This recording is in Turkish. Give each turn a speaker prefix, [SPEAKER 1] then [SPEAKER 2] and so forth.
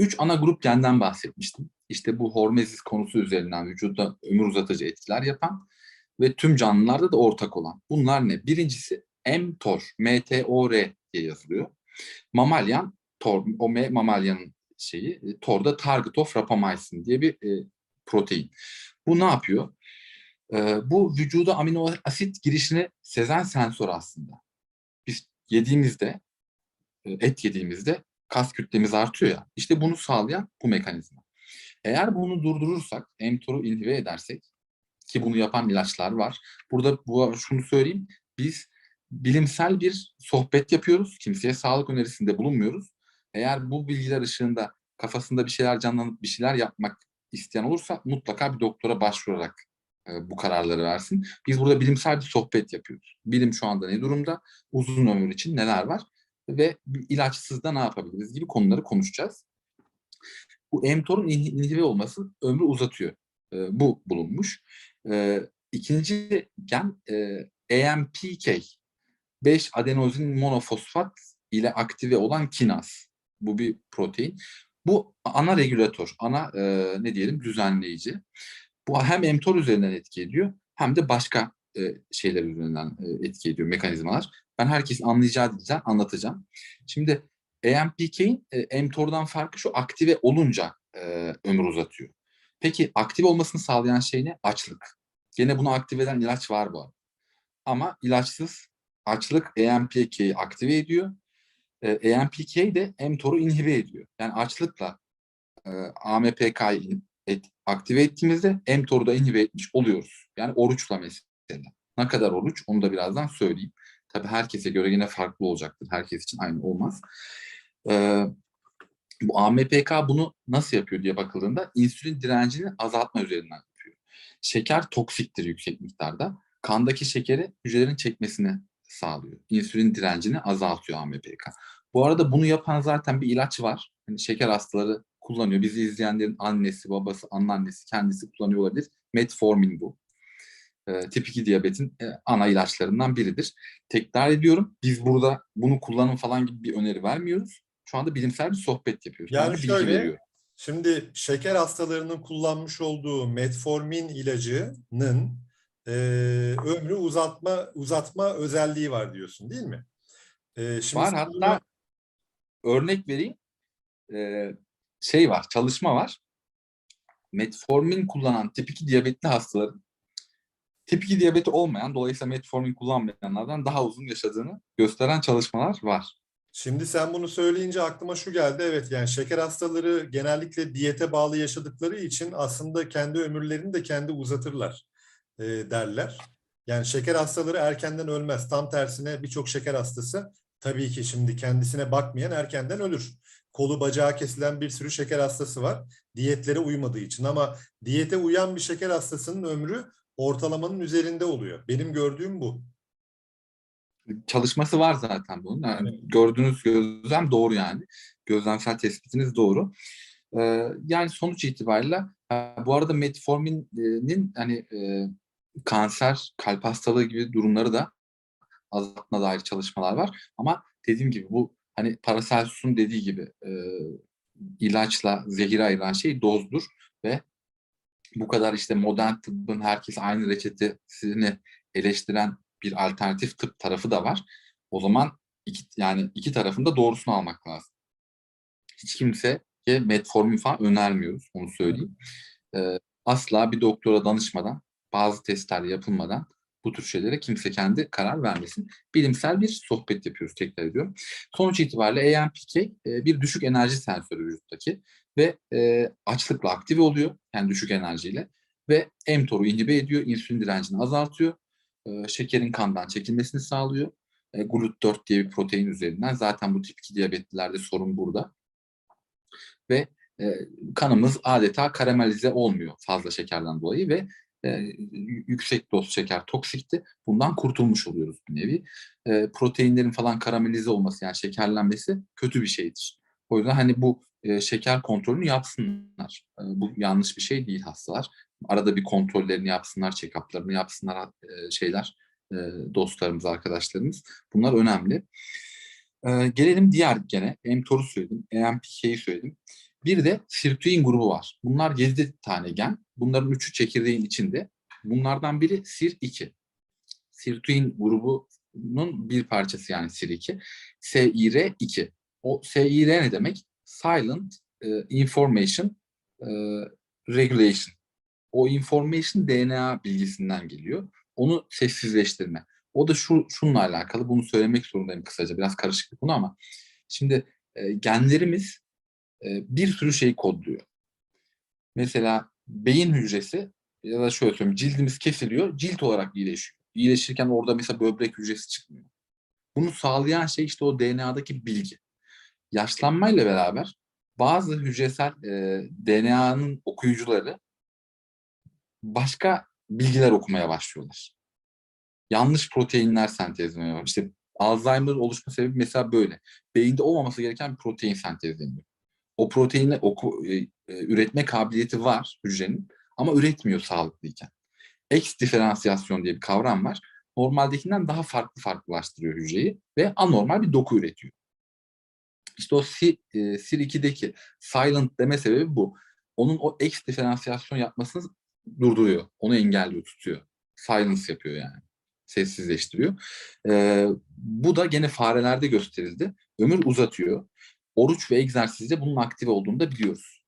[SPEAKER 1] Üç ana grup genden bahsetmiştim. İşte bu hormezis konusu üzerinden vücutta ömür uzatıcı etkiler yapan ve tüm canlılarda da ortak olan. Bunlar ne? Birincisi mTOR, M-T-O-R diye yazılıyor. Mamalyan, tor, o M mamalyanın şeyi, e, TOR'da target of rapamycin diye bir e, protein. Bu ne yapıyor? E, bu vücuda amino asit girişini sezen sensör aslında. Biz yediğimizde, e, et yediğimizde kas kütlemiz artıyor ya. İşte bunu sağlayan bu mekanizma. Eğer bunu durdurursak, mTOR'u inhibe edersek ki bunu yapan ilaçlar var. Burada bu, şunu söyleyeyim. Biz bilimsel bir sohbet yapıyoruz. Kimseye sağlık önerisinde bulunmuyoruz. Eğer bu bilgiler ışığında kafasında bir şeyler canlanıp bir şeyler yapmak isteyen olursa mutlaka bir doktora başvurarak e, bu kararları versin. Biz burada bilimsel bir sohbet yapıyoruz. Bilim şu anda ne durumda? Uzun ömür için neler var? Ve ilaçsız da ne yapabiliriz gibi konuları konuşacağız. Bu mTOR'un inhibe olması ömrü uzatıyor. E, bu bulunmuş. E, ikinci gen e, AMPK 5 adenozin monofosfat ile aktive olan kinaz. Bu bir protein. Bu ana regülatör, ana e, ne diyelim düzenleyici. Bu hem mTOR üzerinden etki ediyor hem de başka e, şeyler üzerinden e, etki ediyor mekanizmalar. Ben herkesin anlayacağı dilden anlatacağım. Şimdi AMPK'in e, mTOR'dan farkı şu aktive olunca ömür uzatıyor. Peki aktive olmasını sağlayan şey ne? Açlık. Gene bunu aktive eden ilaç var bu arada. Ama ilaçsız açlık AMPK'yi aktive ediyor. E, AMPK de mTOR'u inhibe ediyor. Yani açlıkla e, AMPK'yı aktive ettiğimizde mTOR'u da inhibe etmiş oluyoruz. Yani oruçla mesela. Ne kadar oruç onu da birazdan söyleyeyim. Tabii herkese göre yine farklı olacaktır. Herkes için aynı olmaz. Ee, bu AMPK bunu nasıl yapıyor diye bakıldığında insülin direncini azaltma üzerinden yapıyor. Şeker toksiktir yüksek miktarda. Kandaki şekeri hücrelerin çekmesini sağlıyor. İnsülin direncini azaltıyor AMPK. Bu arada bunu yapan zaten bir ilaç var. Hani şeker hastaları kullanıyor. Bizi izleyenlerin annesi, babası, anneannesi kendisi kullanıyor olabilir. Metformin bu. E, tip 2 diyabetin e, ana ilaçlarından biridir. Tekrar ediyorum. Biz burada bunu kullanın falan gibi bir öneri vermiyoruz. Şu anda bilimsel bir sohbet yapıyoruz.
[SPEAKER 2] Yani
[SPEAKER 1] bilgi
[SPEAKER 2] şöyle,
[SPEAKER 1] veriyorum.
[SPEAKER 2] Şimdi şeker hastalarının kullanmış olduğu metformin ilacının e, ömrü uzatma uzatma özelliği var diyorsun değil mi? E, şimdi
[SPEAKER 1] Var hatta
[SPEAKER 2] bunu-
[SPEAKER 1] örnek vereyim. Ee, şey var, çalışma var. Metformin kullanan tip 2 diyabetli hastaların tip 2 diyabeti olmayan, dolayısıyla metformin kullanmayanlardan daha uzun yaşadığını gösteren çalışmalar var.
[SPEAKER 2] Şimdi sen bunu söyleyince aklıma şu geldi. Evet yani şeker hastaları genellikle diyete bağlı yaşadıkları için aslında kendi ömürlerini de kendi uzatırlar e, derler. Yani şeker hastaları erkenden ölmez. Tam tersine birçok şeker hastası tabii ki şimdi kendisine bakmayan erkenden ölür. Kolu bacağı kesilen bir sürü şeker hastası var. Diyetlere uymadığı için ama diyete uyan bir şeker hastasının ömrü ortalamanın üzerinde oluyor. Benim gördüğüm bu.
[SPEAKER 1] Çalışması var zaten bunun. Yani gördüğünüz gözlem doğru yani. Gözlemsel tespitiniz doğru. Ee, yani sonuç itibariyle bu arada metforminin hani e, kanser, kalp hastalığı gibi durumları da azaltma dair çalışmalar var. Ama dediğim gibi bu hani Paracelsus'un dediği gibi e, ilaçla zehir ayıran şey dozdur ve bu kadar işte modern tıbbın herkes aynı reçetesini eleştiren bir alternatif tıp tarafı da var. O zaman iki, yani iki tarafında doğrusunu almak lazım. Hiç kimseye metformin falan önermiyoruz, onu söyleyeyim. Ee, asla bir doktora danışmadan, bazı testler yapılmadan bu tür şeylere kimse kendi karar vermesin. Bilimsel bir sohbet yapıyoruz tekrar ediyorum. Sonuç itibariyle AMPK e, bir düşük enerji sensörü vücuttaki ve e, açlıkla aktive oluyor yani düşük enerjiyle ve mTOR'u inhibe ediyor, insülin direncini azaltıyor, e, şekerin kandan çekilmesini sağlıyor. E, GLUT4 diye bir protein üzerinden zaten bu tip 2 diyabetlilerde sorun burada. Ve e, kanımız adeta karamelize olmuyor fazla şekerden dolayı ve e, yüksek doz şeker toksikti. Bundan kurtulmuş oluyoruz bir nevi. E, proteinlerin falan karamelize olması yani şekerlenmesi kötü bir şeydir. O yüzden hani bu e, şeker kontrolünü yapsınlar. E, bu yanlış bir şey değil hastalar. Arada bir kontrollerini yapsınlar, check-up'larını yapsınlar e, şeyler, e, dostlarımız, arkadaşlarımız. Bunlar önemli. E, gelelim diğer gene. mTOR'u söyledim, AMPK'yi söyledim. Bir de sirtuin grubu var. Bunlar 7 tane gen. Bunların üçü çekirdeğin içinde. Bunlardan biri SIR2. Sirtuin grubunun bir parçası yani SIR2. SIR2. O SIR ne demek? Silent e, Information e, Regulation. O information DNA bilgisinden geliyor. Onu sessizleştirme. O da şu şununla alakalı. Bunu söylemek zorundayım kısaca. Biraz karışık bir konu ama şimdi e, genlerimiz e, bir sürü şey kodluyor. Mesela beyin hücresi ya da şöyle söyleyeyim cildimiz kesiliyor, cilt olarak iyileşiyor. İyileşirken orada mesela böbrek hücresi çıkmıyor. Bunu sağlayan şey işte o DNA'daki bilgi. Yaşlanmayla beraber bazı hücresel e, DNA'nın okuyucuları başka bilgiler okumaya başlıyorlar. Yanlış proteinler sentezlemeye başlıyor. İşte Alzheimer oluşma sebebi mesela böyle. Beyinde olmaması gereken bir protein sentezleniyor. O proteini oku, e, e, üretme kabiliyeti var hücrenin ama üretmiyor sağlıklıyken. X diferansiyasyon diye bir kavram var. Normaldekinden daha farklı farklılaştırıyor hücreyi ve anormal bir doku üretiyor. İşte o C, e, SIR2'deki silent deme sebebi bu. Onun o X diferansiyasyon yapmasını durduruyor. Onu engelliyor, tutuyor. Silence yapıyor yani. Sessizleştiriyor. Ee, bu da gene farelerde gösterildi. Ömür uzatıyor. Oruç ve egzersizde bunun aktif olduğunu da biliyoruz.